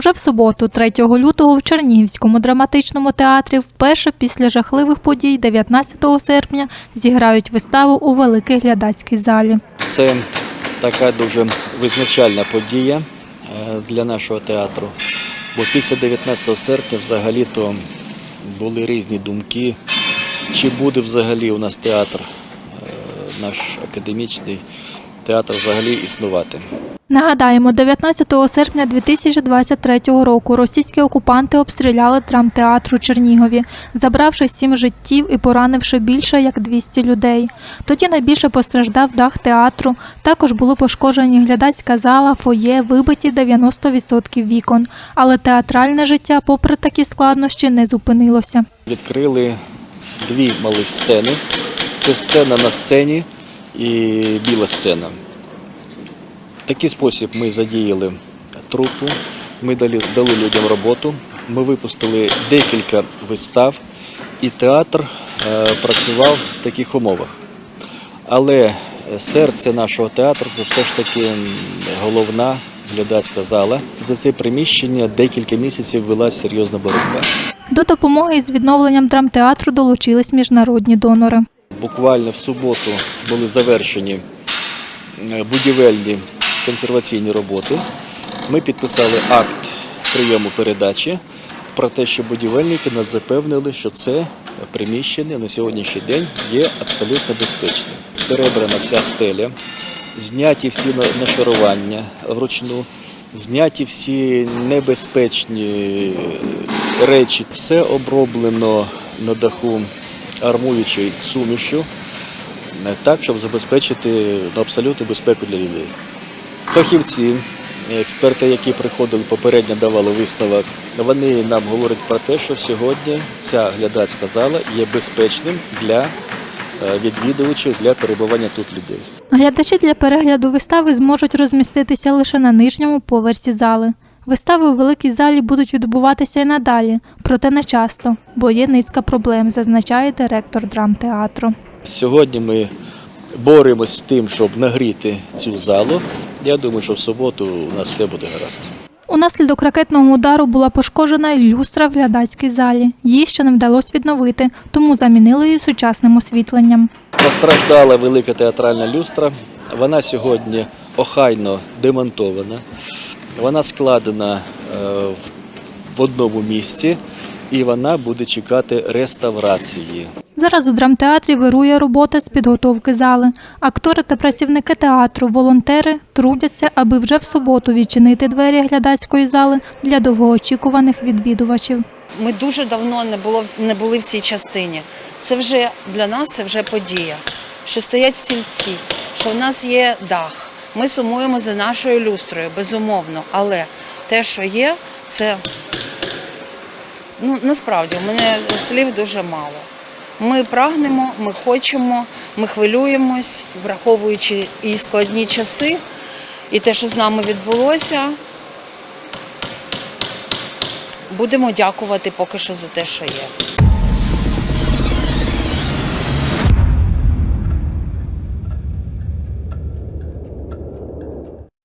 Уже в суботу, 3 лютого, в Чернігівському драматичному театрі вперше після жахливих подій 19 серпня зіграють виставу у великій глядацькій залі. Це така дуже визначальна подія е, для нашого театру. Бо після 19 серпня взагалі-то були різні думки, чи буде взагалі у нас театр, е, наш академічний театр взагалі існувати. Нагадаємо, 19 серпня 2023 року російські окупанти обстріляли драмтеатр у Чернігові, забравши сім життів і поранивши більше як 200 людей. Тоді найбільше постраждав дах театру. Також були пошкоджені глядацька зала, фоє, вибиті 90% вікон. Але театральне життя, попри такі складнощі, не зупинилося. Відкрили дві малих сцени. Це сцена на сцені і біла сцена. В такий спосіб ми задіяли трупу, ми дали, дали людям роботу, ми випустили декілька вистав, і театр е, працював в таких умовах. Але серце нашого театру це все ж таки головна глядацька зала. За це приміщення декілька місяців велася серйозна боротьба. До допомоги із відновленням драмтеатру долучились міжнародні донори. Буквально в суботу були завершені е, будівельні консерваційні роботи. Ми підписали акт прийому передачі про те, що будівельники нас запевнили, що це приміщення на сьогоднішній день є абсолютно безпечним. Перебрана вся стеля, зняті всі на- нашарування вручну, зняті всі небезпечні речі. Все оброблено на даху армуючою сумішю, е, так, щоб забезпечити ну, абсолютну безпеку для людей. Фахівці, експерти, які приходили попередньо давали висновок, вони нам говорять про те, що сьогодні ця глядацька зала є безпечним для е, відвідувачів для перебування тут людей. Глядачі для перегляду вистави зможуть розміститися лише на нижньому поверсі зали. Вистави у великій залі будуть відбуватися і надалі, проте не часто, бо є низка проблем, зазначає директор драмтеатру. Сьогодні ми боремось з тим, щоб нагріти цю залу. Я думаю, що в суботу у нас все буде гаразд. Унаслідок ракетного удару була пошкоджена і люстра в глядацькій залі. Її ще не вдалося відновити, тому замінили її сучасним освітленням. Постраждала велика театральна люстра. Вона сьогодні охайно демонтована. Вона складена е, в- в одному місці і вона буде чекати реставрації. Зараз у драмтеатрі вирує робота з підготовки зали. Актори та працівники театру, волонтери трудяться, аби вже в суботу відчинити двері глядацької зали для довгоочікуваних відвідувачів. Ми дуже давно не було не були в цій частині. Це вже для нас це вже подія. Що стоять стільці, що в нас є дах. Ми сумуємо за нашою люстрою, безумовно. Але те, що є, це ну насправді у мене слів дуже мало. Ми прагнемо, ми хочемо, ми хвилюємось, враховуючи і складні часи, і те, що з нами відбулося. Будемо дякувати поки що за те, що є.